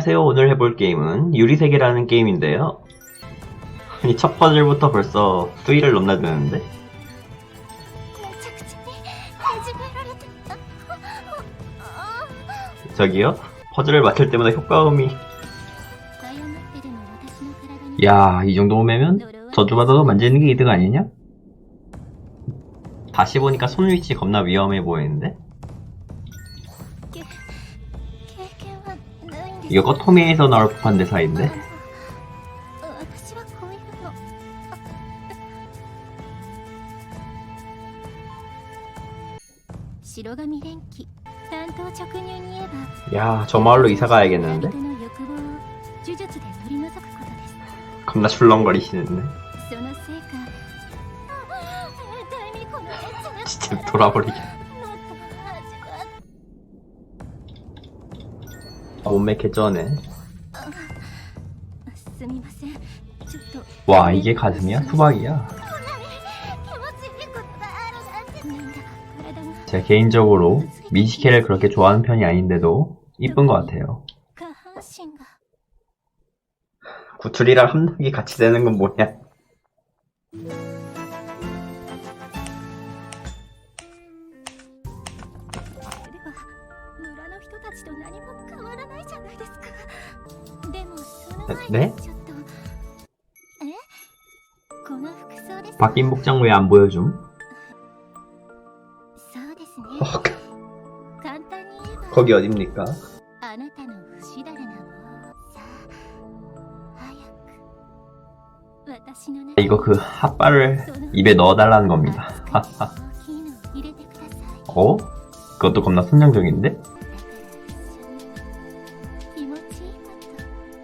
안녕하세요 오늘 해볼 게임은 유리세계라는 게임인데요 아니 첫 퍼즐부터 벌써 수위를 넘나드는데 저기요? 퍼즐을 맞출 때마다 효과음이 야 이 정도 오면 저주받아도 만지는 게 이득 아니냐? 다시 보니까 손 위치 겁나 위험해 보이는데? 이거 꺼토미에서 나올 법한 대사인데? 야, 저 마을로 이사 가야겠는데? 겁나 출렁거리시는데? 진짜 돌아버리겠 몸매 개쩌네. すみませんちょっと 와, 이게 가슴이야? 수박이야? 気持ちいいことがあるなんてなんだ体が 제가 개인적으로 미시케를 그렇게 좋아하는 편이 아닌데도 이쁜 것 같아요. 下半身が 구출이랑 함락이 같이 되는 건 뭐냐? 人たちと何も変わらないじゃないですかでもその前にねちょっとえこの服装です 바뀐 복장 왜 안 보여줌? そうですね 어, 簡単に言えば 거기 어딥니까? あなたの不死だらなをさあ早く私の中 이거 그 핫바를 입에 넣어달라는 겁니다. 하하. 大きいのを入れてください 어? 그것도 겁나 선정적인데?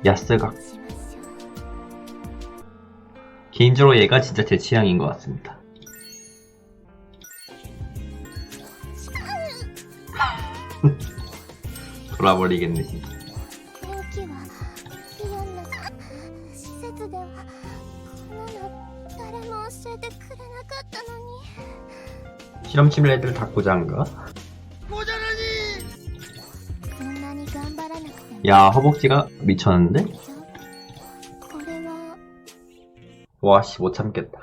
야스각 개인적으로 얘가 진짜 제 취향인 것 같습니다. 돌아버리겠네 진짜. 실험치밀 애들 닦고자 한가? 야 허벅지가 미쳤는데? 와씨 못 참겠다.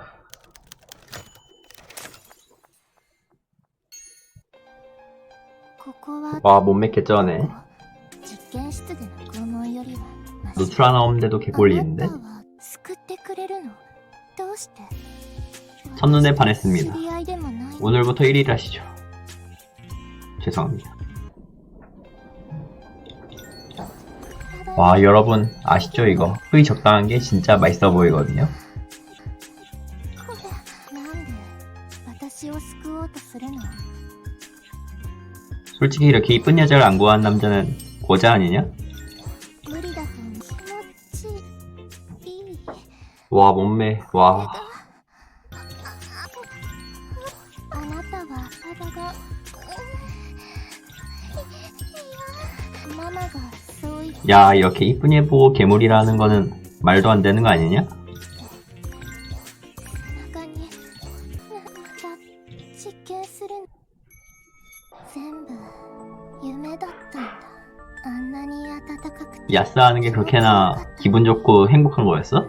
와못 맺게 쩌네. 노출 하나 없는데도 개골리인데? 첫눈에 반했습니다. 오늘부터 1일 하시죠. 죄송합니다. 와 여러분 아시죠? 이거? 흙이 적당한 게 진짜 맛있어 보이거든요. 솔직히 이렇게 이쁜 여자를 안 구한 남자는 고자 아니냐? 와 몸매 와. 야 이렇게 이쁜 애 보고 괴물이라는 거는 말도 안 되는 거 아니냐? 야스하는 게 그렇게나 기분 좋고 행복한 거였어?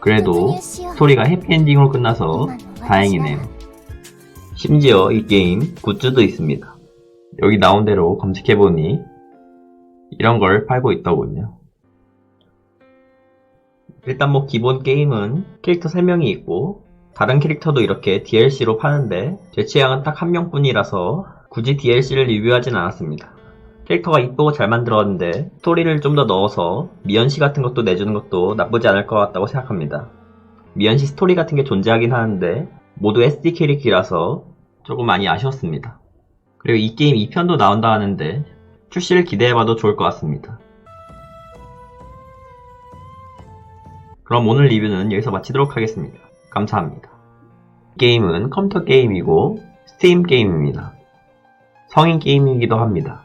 그래도 스토리가 해피엔딩으로 끝나서 다행이네요. 심지어 이 게임 굿즈도 있습니다. 여기 나온 대로 검색해보니 이런 걸 팔고 있더군요. 일단 뭐 기본 게임은 캐릭터 3명이 있고 다른 캐릭터도 이렇게 DLC로 파는데 제 취향은 딱 한 명뿐이라서 굳이 DLC를 리뷰하진 않았습니다. 캐릭터가 이쁘고 잘 만들었는데 스토리를 좀 더 넣어서 미연시 같은 것도 내주는 것도 나쁘지 않을 것 같다고 생각합니다. 미연시 스토리 같은 게 존재하긴 하는데 모두 SD 캐릭이라서 조금 많이 아쉬웠습니다. 그리고 이 게임 2편도 나온다 하는데 출시를 기대해봐도 좋을 것 같습니다. 그럼 오늘 리뷰는 여기서 마치도록 하겠습니다. 감사합니다. 게임은 컴퓨터 게임이고 스팀 게임입니다. 성인 게임이기도 합니다.